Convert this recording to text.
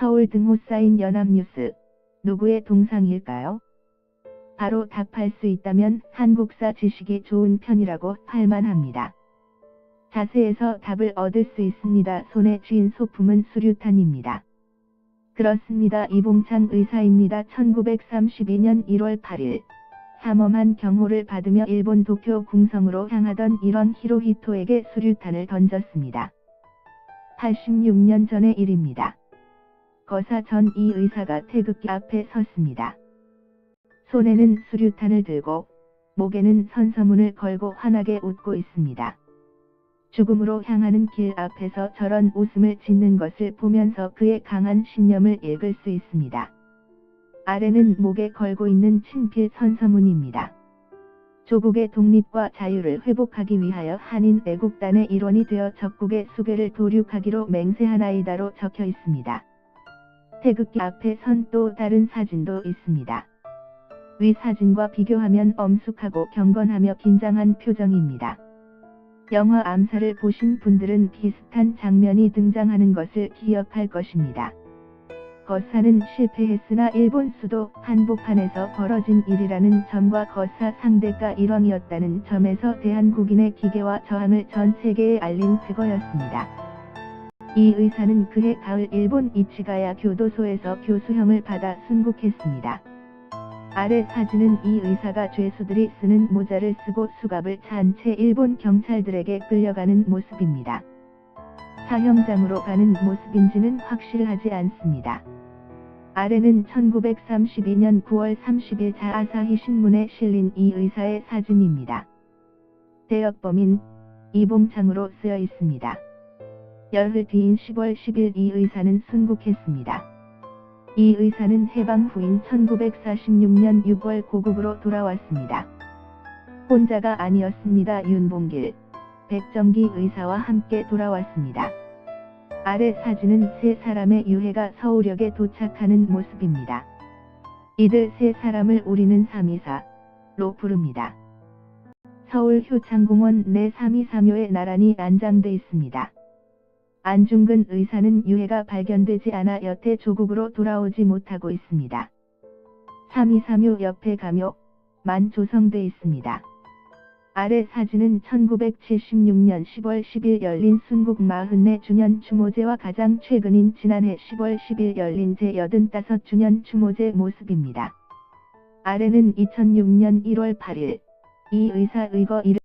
서울 등호 쌓인 연합뉴스. 누구의 동상일까요? 바로 답할 수 있다면 한국사 지식이 좋은 편이라고 할 만합니다. 자세에서 답을 얻을 수 있습니다. 손에 쥔 소품은 수류탄입니다. 그렇습니다. 이봉창 의사입니다. 1932년 1월 8일 삼엄한 경호를 받으며 일본 도쿄 궁성으로 향하던 이런 히로히토에게 수류탄을 던졌습니다. 86년 전의 일입니다. 거사 전 이 의사가 태극기 앞에 섰습니다. 손에는 수류탄을 들고 목에는 선서문을 걸고 환하게 웃고 있습니다. 죽음으로 향하는 길 앞에서 저런 웃음을 짓는 것을 보면서 그의 강한 신념을 읽을 수 있습니다. 아래는 목에 걸고 있는 친필 선서문입니다. 조국의 독립과 자유를 회복하기 위하여 한인 애국단의 일원이 되어 적국의 수괴를 도륙하기로 맹세하나이다로 적혀 있습니다. 태극기 앞에 선 또 다른 사진도 있습니다. 위 사진과 비교하면 엄숙하고 경건하며 긴장한 표정입니다. 영화 암살을 보신 분들은 비슷한 장면이 등장하는 것을 기억할 것입니다. 거사는 실패했으나 일본 수도 한복판에서 벌어진 일이라는 점과 거사 상대가 일왕이었다는 점에서 대한국인의 기계와 저항을 전 세계에 알린 증거였습니다. 이 의사는 그해 가을 일본 이치가야 교도소에서 교수형을 받아 순국했습니다. 아래 사진은 이 의사가 죄수들이 쓰는 모자를 쓰고 수갑을 찬 채 일본 경찰들에게 끌려가는 모습입니다. 사형장으로 가는 모습인지는 확실하지 않습니다. 아래는 1932년 9월 30일 자아사히 신문에 실린 이 의사의 사진입니다. 대역범인 이봉창으로 쓰여 있습니다. 열흘 뒤인 10월 10일 이 의사는 순국했습니다. 이 의사는 해방 후인 1946년 6월 고국으로 돌아왔습니다. 혼자가 아니었습니다. 윤봉길, 백정기 의사와 함께 돌아왔습니다. 아래 사진은 세 사람의 유해가 서울역에 도착하는 모습입니다. 이들 세 사람을 우리는 324로 부릅니다. 서울 효창공원 내 323호에 나란히 안장돼 있습니다. 안중근 의사는 유해가 발견되지 않아 여태 조국으로 돌아오지 못하고 있습니다. 323호 옆에 가묘, 만 조성돼 있습니다. 아래 사진은 1976년 10월 10일 열린 순국 44주년 추모제와 가장 최근인 지난해 10월 10일 열린 제85주년 추모제 모습입니다. 아래는 2006년 1월 8일 이 의사 의거 이름